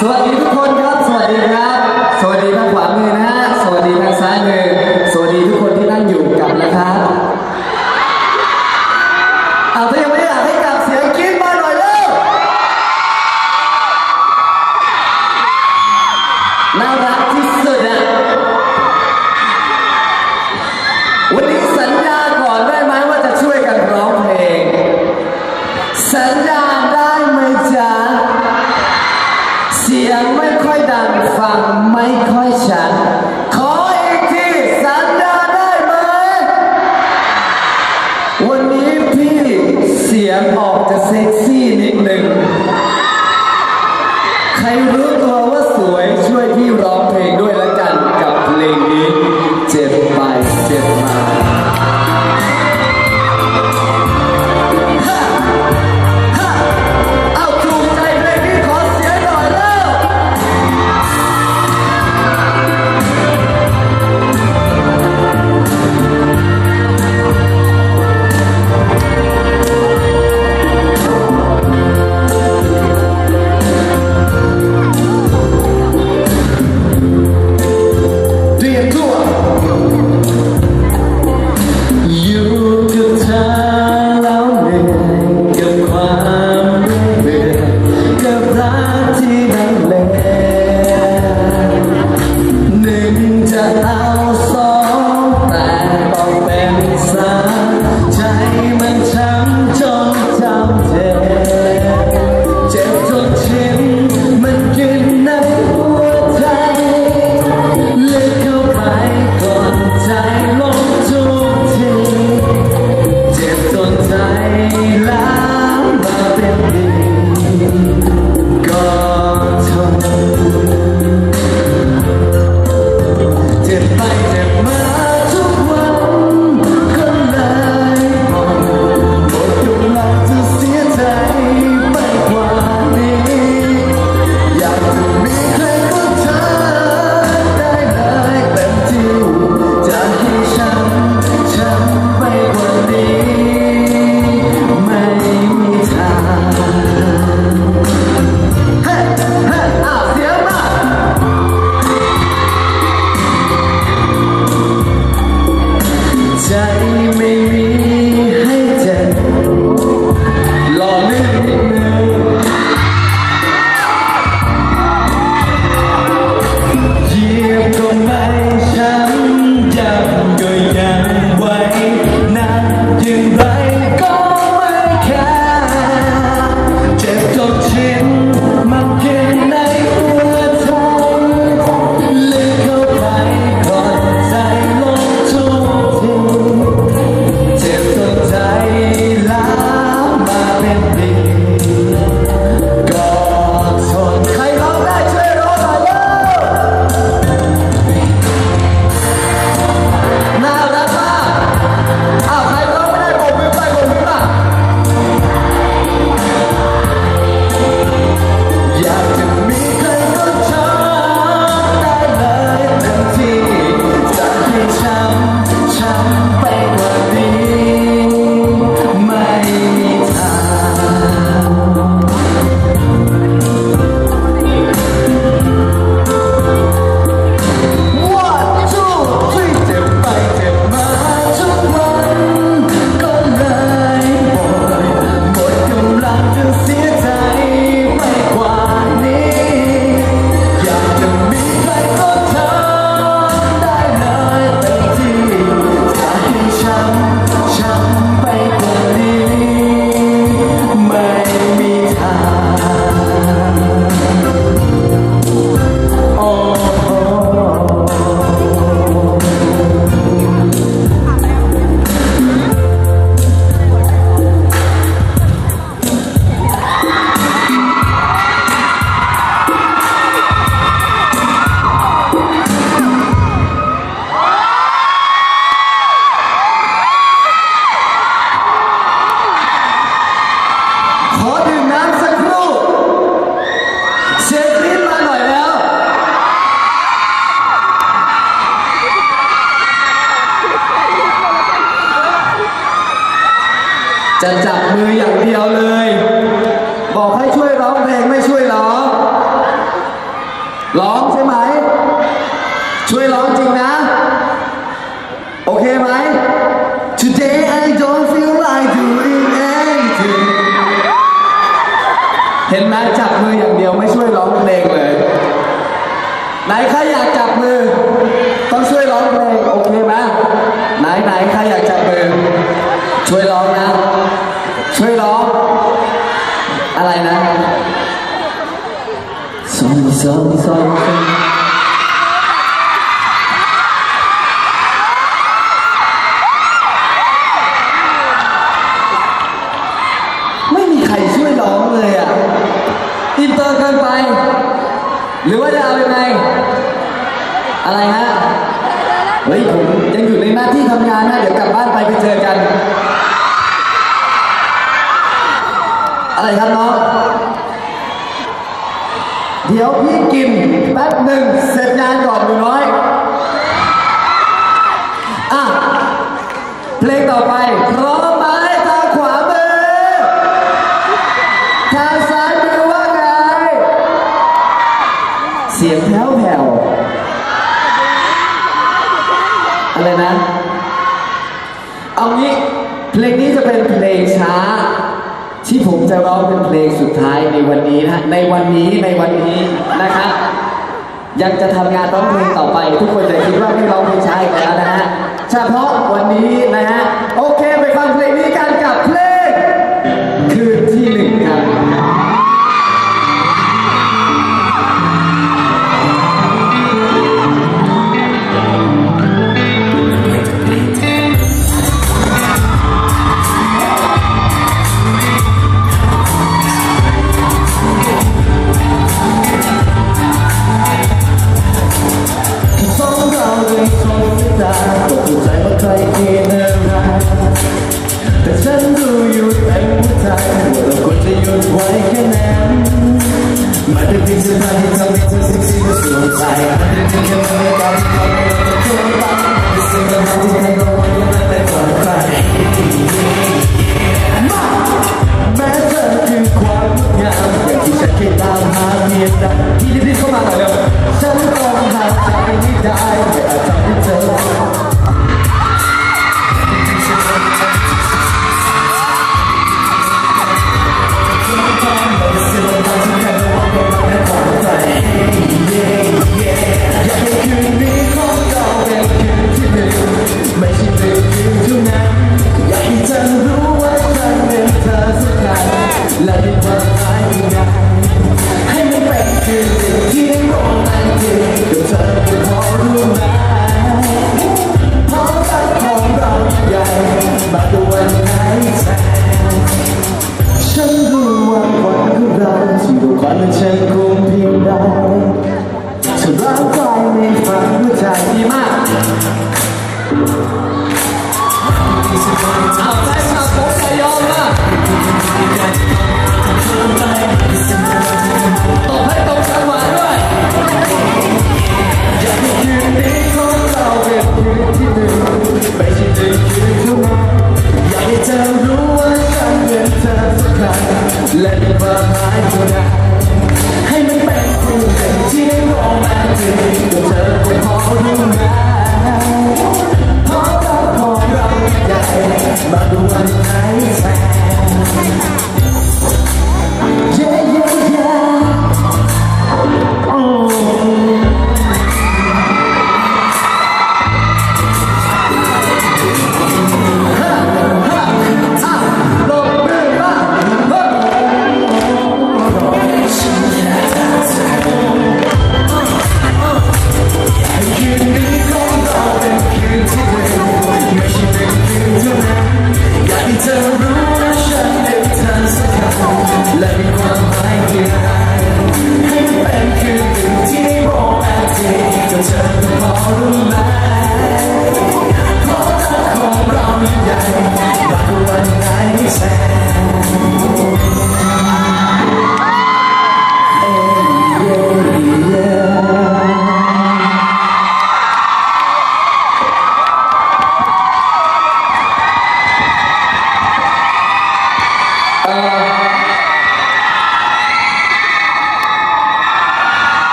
สวัส ช่วยร้องนะ ช่วยร้อง อะไรนะสองสองสองมีใครช่วยร้องเลยอะ อินเตอร์เกินไป หรือว่าจะเอายังไง อะไรฮะ เฮ้ยผมยังอยู่ในหน้าที่ทำงานนะ เดี๋ยวกลับบ้านไปไปเจอกัน อะไรครับน้อง เดี๋ยวพี่กินแป๊บหนึ่งเสร็จงานก่อนหนูน้อย อะ เพลง ต่อไป พร้อมไหมทางขวามือ ทางซ้ายมือว่าไง เสียงแผ่วแผ่วๆอะไรนะ เอางี้เพลงนี้จะเป็นเพลงช้า ที่ผมจะร้องเป็นเพลงสุดท้ายในวันนี้นะ ในวันนี้ในวันนี้นะครับยังจะทำงานร้องเพลงต่อไป ทุกคนจะคิดว่าไม่ร้องเพลงช้าอีกแล้วนะฮะเฉพาะวันนี้นะฮะ โอ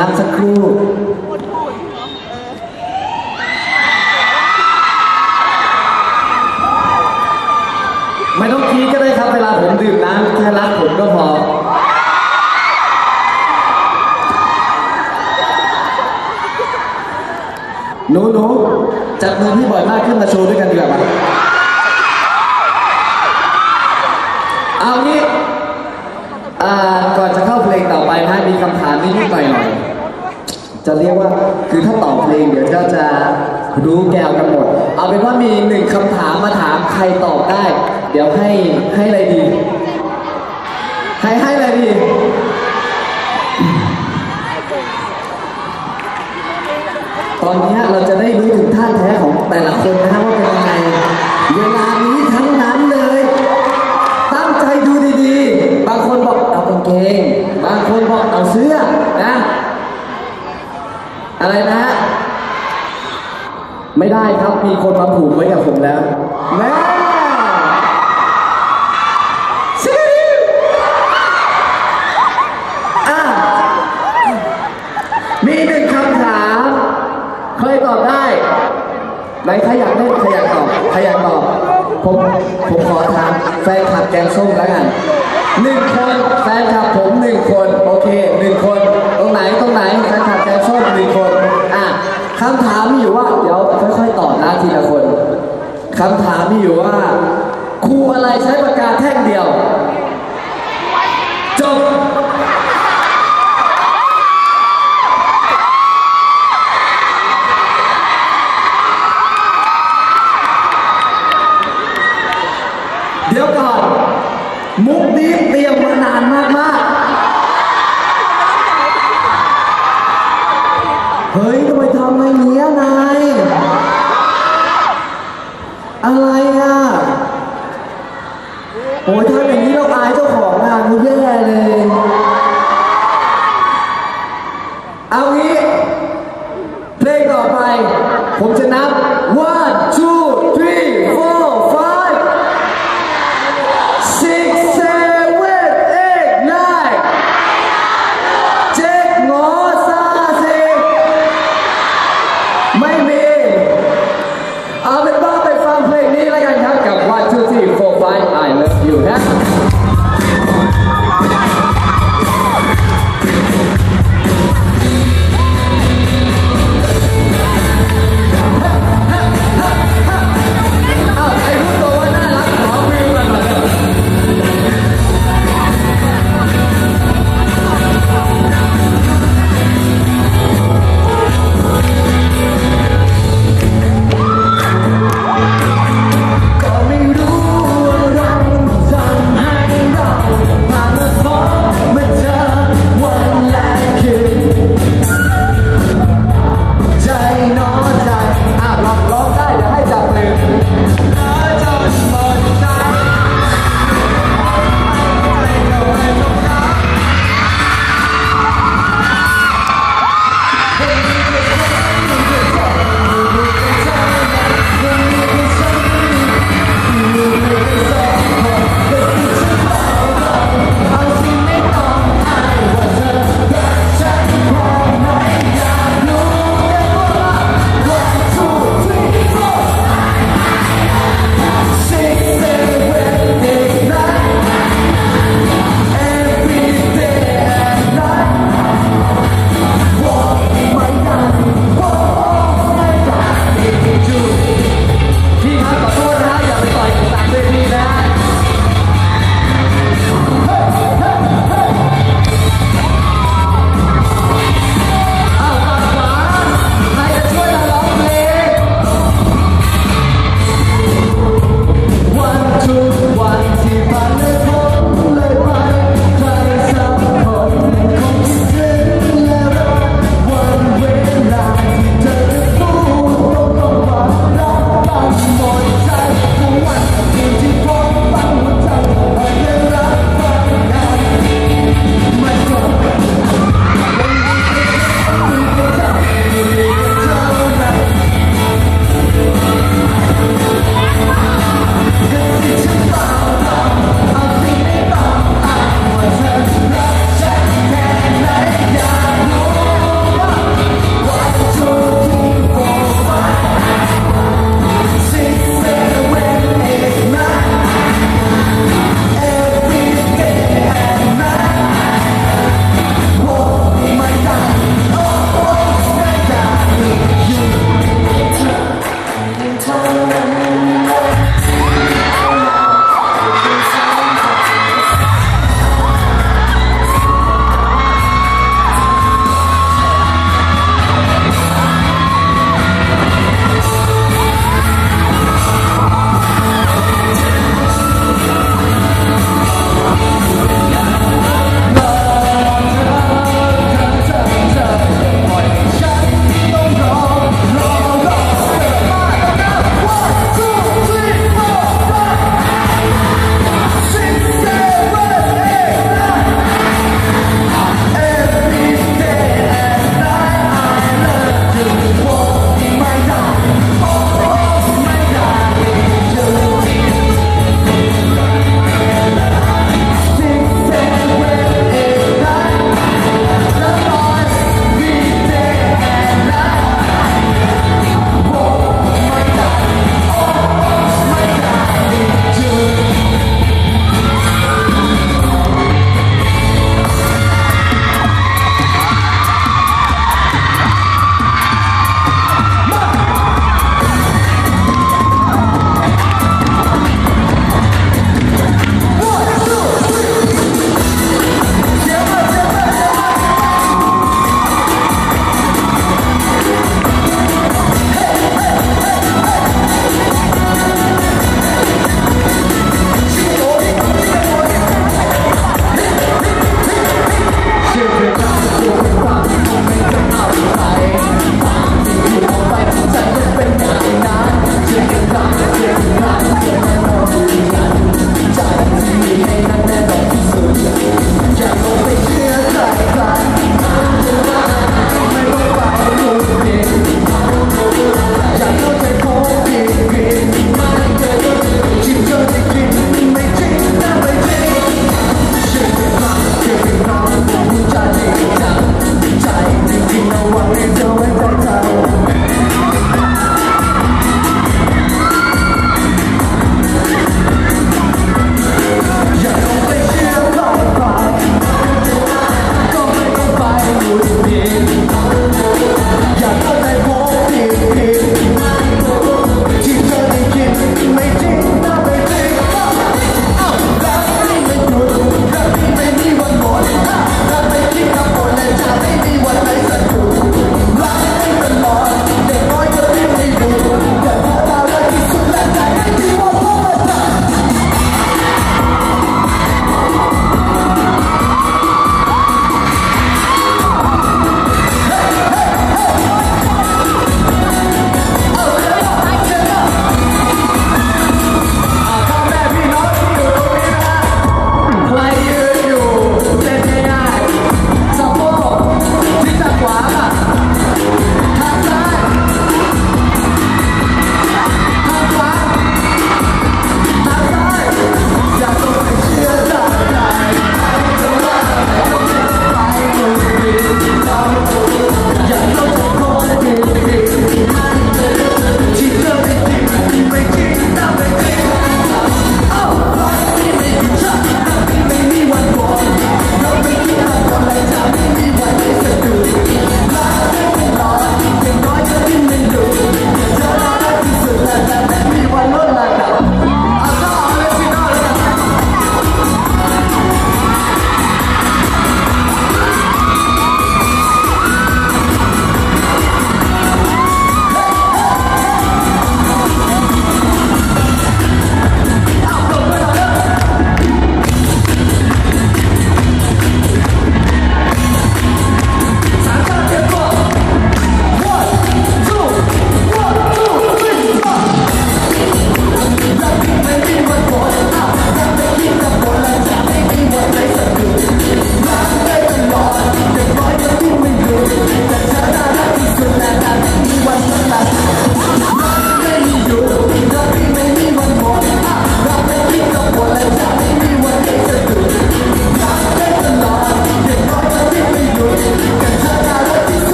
น้ำสักครู่ไม่ต้องคิดก็ได้ครับเวลาผมดื่มน้ำแค่รักผมก็พอ หนูหนูจับมือพี่บ่อยมากขึ้นมาโชว์ด้วยกันดีกว่างี้อ่าก่อนจะเข้าเพลงต่อไปนะมีคำถาม นิดๆหน่อยจะเรียกว่าคือถ้าตอบเพลงเดี๋ยวก็จะรู้แก้วกันหมด เอาเป็นว่ามีหนึ่งคำถามมาถามใครตอบได้ เดี๋ยวให้ให้อะไรดี ให้ให้อะไรดี ตอนนี้เราจะได้รู้ถึงท่าแท้ของแต่ละคนนะฮะว่าเป็นยังไงเวลานี้ทั้งนั้นเลย ตั้งใจดูดีๆ บางคนบอกเอากางเกง บางคนบอกเอาเสื้อ อะไรนะ ไม่ได้ครับมีคนมาผูกไว้กับผมแล้วแม่ซิอะมีหนึ่คำถามใครตอบได้ ไหนใครอยากเล่นใครอยากตอบใครอยากตอบผมผมขอถามแฟนคลับแกงส้มแล้วกันหนึ่งคนแฟนคลับผมหนึ่งคน โอเคหนึ่งคน ตรงไหนตรงไหนแฟนคลับแกงส้มหนึ่งคน คำถามมีอยู่ว่า เดี๋ยวค่อยๆตอบนะทีละคนคำถามมีอยู่ว่าครูอะไรใช้ปากกาแท่งเดียว จบเดี๋ยวก่อน มุกนี้เตรียมมานานมากมากเฮ้ยทำไมทำไม